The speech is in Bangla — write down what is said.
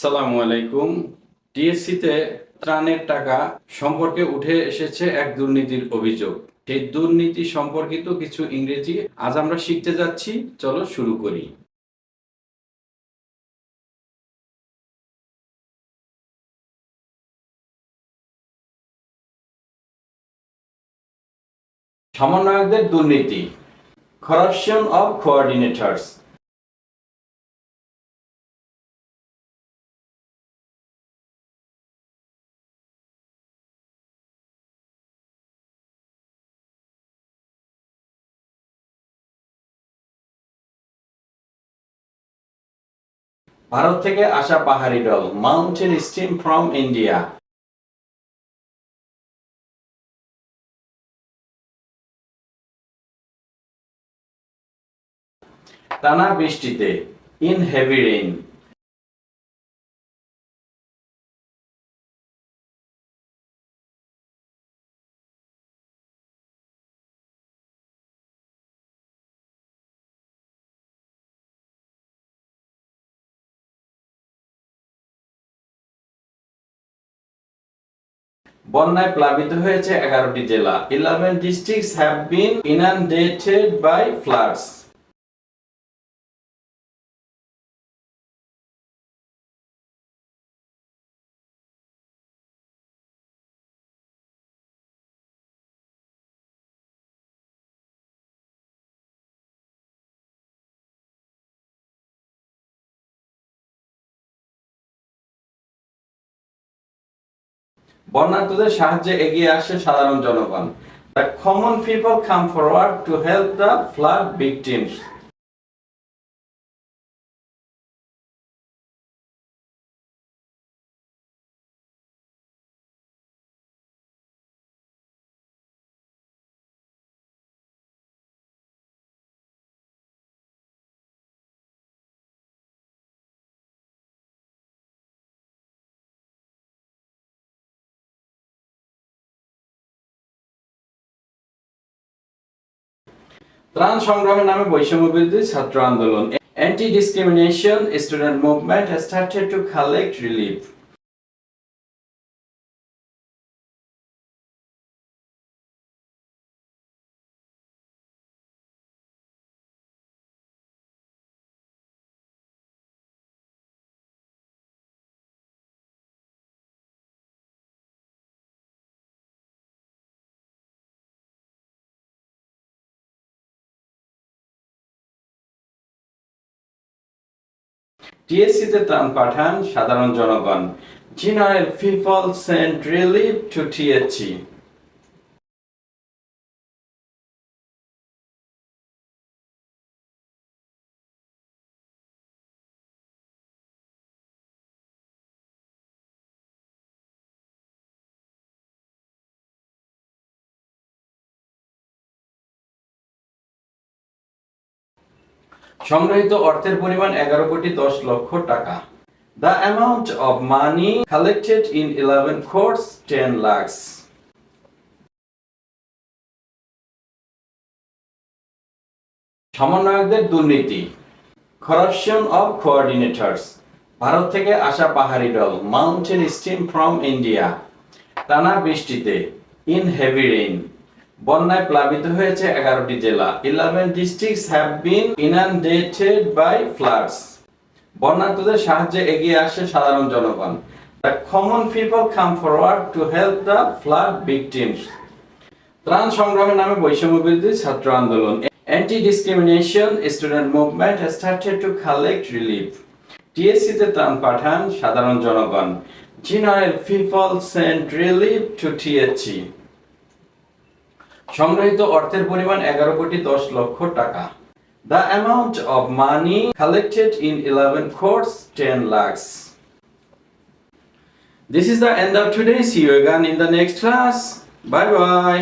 সালামু আলাইকুম। টিএসসিতে ত্রাণের টাকা সম্পর্কে উঠে এসেছে এক দুর্নীতির অভিযোগ। সেই দুর্নীতি সম্পর্কিত কিছু ইংরেজি আজ আমরা শিখতে যাচ্ছি। চলো শুরু করি। সমন্বয়কদের দুর্নীতি। Corruption অব coordinators ভারত থেকে আসা পাহাড়ি দল মাউন্টেন স্টিম ফ্রম ইন্ডিয়া টানা বৃষ্টিতে ইন হেভি রেইন বন্যায় প্লাবিত হয়েছে এগারোটি জেলা। Eleven districts have been inundated by floods বন্যার্থদের সাহায্যে এগিয়ে আসে সাধারণ জনগণ। The common people come forward to help the flood victims ত্রাণ সংগ্রহের নামে বৈষম্য বিরুদ্ধে ছাত্র আন্দোলন। Student movement has started to collect relief টিএসসিতে ত্রাণ পাঠান সাধারণ জনগণ। General people sent relief to TSC সংগৃহীত অর্থের পরিমাণ এগারো কোটি দশ লক্ষ টাকা। The amount of money collected in eleven crores ten lakhs সমন্বয়কদের দুর্নীতি। Corruption অফ coordinators ভারত থেকে আসা পাহাড়ি দল মাউন্টেন স্টিম ফ্রম ইন্ডিয়া টানা বৃষ্টিতে ইন হেভি রেইন বন্যায় প্লাবিত হয়েছে এগারোটি জেলা। Eleven districts have been inundated by floods বন্যার্থদের সাহায্যে এগিয়ে আসে সাধারণ জনগণ। The common people come forward to help the flood victims ত্রাণ সংগ্রহের নামে বৈষম্য বিরোধী ছাত্র আন্দোলন। Anti discrimination student movement started to collect relief টিএসসিতে ত্রাণ পাঠান সাধারণ জনগণ। General people sent relief to TSC সংগৃহীত অর্থের পরিমাণ এগারো কোটি দশ লক্ষ টাকা the amount of money collected in eleven crores ten lakhs This is the end of today. See you again in the next class. Bye bye.